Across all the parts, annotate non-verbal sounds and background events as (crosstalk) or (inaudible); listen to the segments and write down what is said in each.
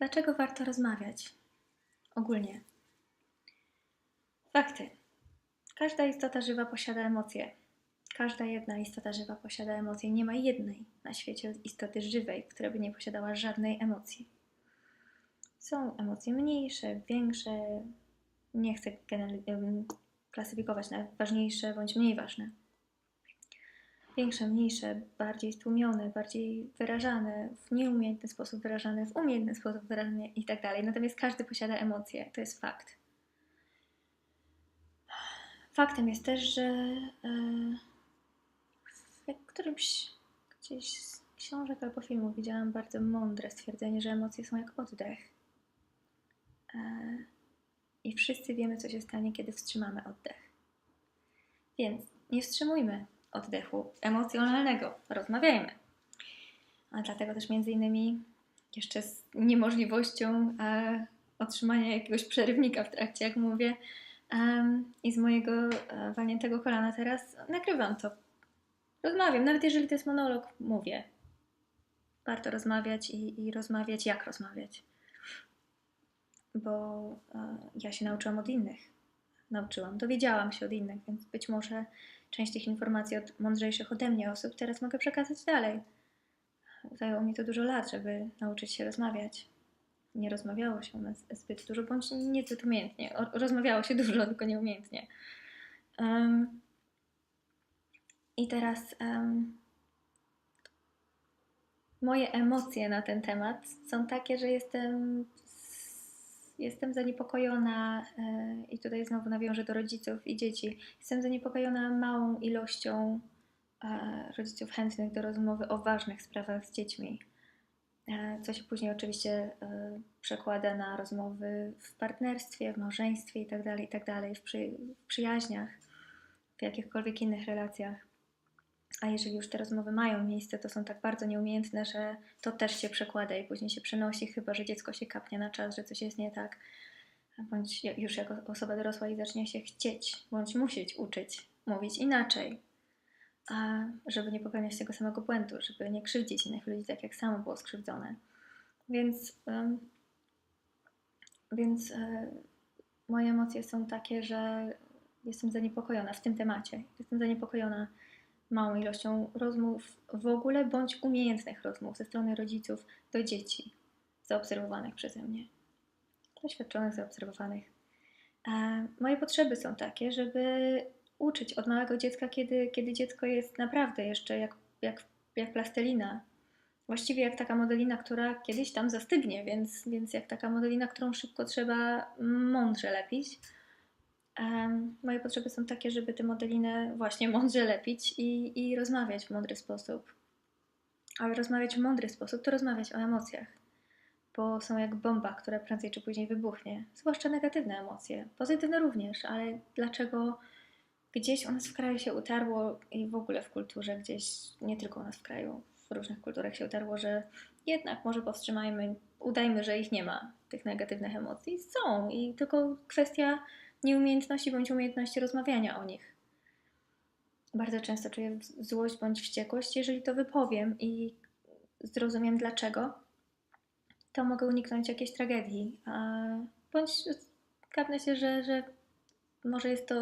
Dlaczego warto rozmawiać? Ogólnie. Fakty. Każda istota żywa posiada emocje. Każda jedna istota żywa posiada emocje. Nie ma jednej na świecie istoty żywej, która by nie posiadała żadnej emocji. Są emocje mniejsze, większe. Nie chcę klasyfikować na ważniejsze bądź mniej ważne. Większe, mniejsze, bardziej stłumione, bardziej wyrażane, w nieumiejętny sposób wyrażane, w umiejętny sposób wyrażane i tak dalej. Natomiast każdy posiada emocje, to jest fakt. Faktem jest też, że e, w którymś gdzieś z książek albo filmów widziałam bardzo mądre stwierdzenie, że emocje są jak oddech. E, I wszyscy wiemy, co się stanie, kiedy wstrzymamy oddech. Więc nie wstrzymujmy oddechu emocjonalnego, rozmawiajmy. A dlatego też między innymi jeszcze z niemożliwością e, otrzymania jakiegoś przerywnika w trakcie, jak mówię, em, i z mojego e, walniętego kolana teraz nagrywam to. Rozmawiam, nawet jeżeli to jest monolog, mówię. Warto rozmawiać i, i rozmawiać, jak rozmawiać. Bo e, ja się nauczyłam od innych. Nauczyłam, dowiedziałam się od innych, więc być może część tych informacji od mądrzejszych ode mnie osób teraz mogę przekazać dalej. Zajęło mi to dużo lat, żeby nauczyć się rozmawiać. Nie rozmawiało się u nas zbyt dużo, bądź niezbyt umiejętnie. O, rozmawiało się dużo, tylko nieumiejętnie. Um, I teraz um, moje emocje na ten temat są takie, że jestem, jestem zaniepokojona e, i tutaj znowu nawiążę do rodziców i dzieci. Jestem zaniepokojona małą ilością e, rodziców chętnych do rozmowy o ważnych sprawach z dziećmi. E, Co się później oczywiście przekłada na rozmowy w partnerstwie, w małżeństwie itd., itd., w, przy, w przyjaźniach, w jakichkolwiek innych relacjach. A jeżeli już te rozmowy mają miejsce, to są tak bardzo nieumiejętne, że to też się przekłada i później się przenosi, chyba że dziecko się kapnie na czas, że coś jest nie tak, bądź już jako osoba dorosła i zacznie się chcieć, bądź musieć uczyć, mówić inaczej, a żeby nie popełniać tego samego błędu, żeby nie krzywdzić innych ludzi tak, jak samo było skrzywdzone. Więc, więc e, moje emocje są takie, że jestem zaniepokojona w tym temacie. Jestem zaniepokojona małą ilością rozmów w ogóle, bądź umiejętnych rozmów ze strony rodziców do dzieci, zaobserwowanych przeze mnie, doświadczonych, zaobserwowanych. E, moje potrzeby są takie, żeby uczyć od małego dziecka, kiedy, kiedy dziecko jest naprawdę jeszcze jak, jak, jak plastelina. Właściwie jak taka modelina, która kiedyś tam zastygnie, więc, więc jak taka modelina, którą szybko trzeba mądrze lepić. Moje potrzeby są takie, żeby tę modelinę właśnie (laughs) mądrze lepić i, i rozmawiać w mądry sposób. Ale rozmawiać w mądry sposób to rozmawiać o emocjach, bo są jak bomba, która prędzej czy później wybuchnie. Zwłaszcza negatywne emocje, pozytywne również, ale dlaczego gdzieś u nas w kraju się utarło i w ogóle w kulturze gdzieś, nie tylko u nas w kraju, w różnych kulturach się utarło, że jednak może powstrzymajmy, udajmy, że ich nie ma, tych negatywnych emocji. Są i tylko kwestia nieumiejętności bądź umiejętności rozmawiania o nich. Bardzo często czuję złość bądź wściekłość, jeżeli to wypowiem i zrozumiem dlaczego, to mogę uniknąć jakiejś tragedii. Bądź kapnę się, że, że może jest to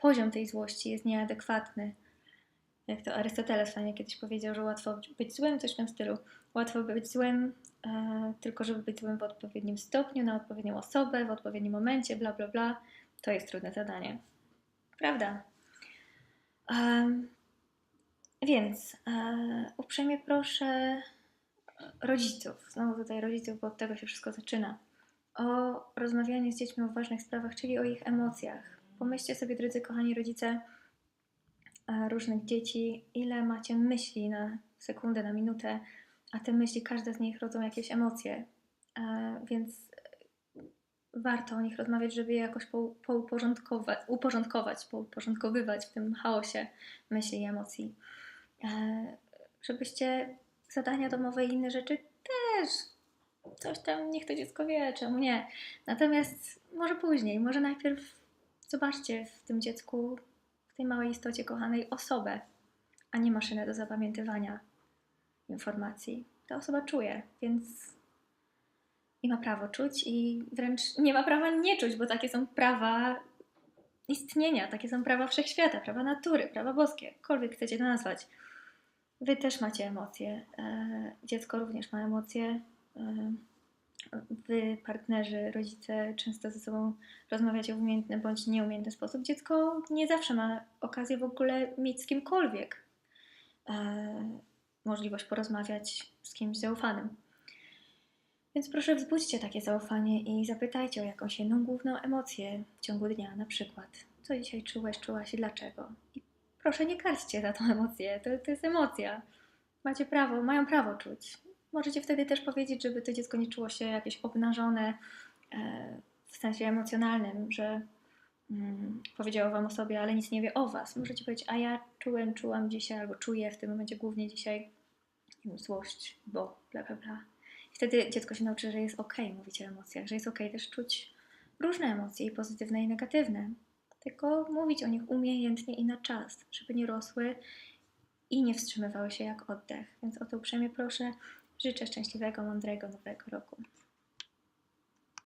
poziom tej złości jest nieadekwatny. Jak to Arystoteles fajnie kiedyś powiedział, że łatwo być złym, coś w tym stylu. Łatwo być złym, e, tylko żeby być złym w odpowiednim stopniu, na odpowiednią osobę, w odpowiednim momencie, bla, bla, bla. To jest trudne zadanie. Prawda? Em, więc e, uprzejmie proszę rodziców, znowu tutaj rodziców, bo od tego się wszystko zaczyna, o rozmawianie z dziećmi o ważnych sprawach, czyli o ich emocjach. Pomyślcie sobie, drodzy kochani rodzice e, różnych dzieci, ile macie myśli na sekundę, na minutę, a te myśli, każda z nich rodzą jakieś emocje, E, więc warto o nich rozmawiać, żeby je jakoś uporządkować, pouporządkowywać w tym chaosie myśli i emocji. E, Żebyście zadania domowe i inne rzeczy też coś tam, niech to dziecko wie, czemu nie. Natomiast może później, może najpierw zobaczcie w tym dziecku, w tej małej istocie kochanej osobę, a nie maszynę do zapamiętywania informacji. Ta osoba czuje, więc i ma prawo czuć i wręcz nie ma prawa nie czuć, bo takie są prawa istnienia, takie są prawa wszechświata, prawa natury, prawa boskie, jakkolwiek chcecie to nazwać. Wy też macie emocje, e, dziecko również ma emocje. E, wy, partnerzy, rodzice, często ze sobą rozmawiacie w umiejętny bądź nieumiejętny sposób. Dziecko nie zawsze ma okazję w ogóle mieć z kimkolwiek e, możliwość porozmawiać z kimś zaufanym. Więc proszę wzbudźcie takie zaufanie i zapytajcie o jakąś jedną główną emocję w ciągu dnia, na przykład. Co dzisiaj czułeś, czułaś i dlaczego? I proszę nie karćcie za tą emocję, to, to jest emocja. Macie prawo, mają prawo czuć. Możecie wtedy też powiedzieć, żeby to dziecko nie czuło się jakieś obnażone e, w sensie emocjonalnym, że mm, powiedziało wam o sobie, ale nic nie wie o was. Możecie powiedzieć, a ja czułem, czułam dzisiaj, albo czuję w tym momencie głównie dzisiaj złość, bo bla bla bla. Wtedy dziecko się nauczy, że jest ok mówić o emocjach, że jest ok też czuć różne emocje, i pozytywne, i negatywne. Tylko mówić o nich umiejętnie i na czas, żeby nie rosły i nie wstrzymywały się jak oddech. Więc o to uprzejmie proszę. Życzę szczęśliwego, mądrego nowego roku.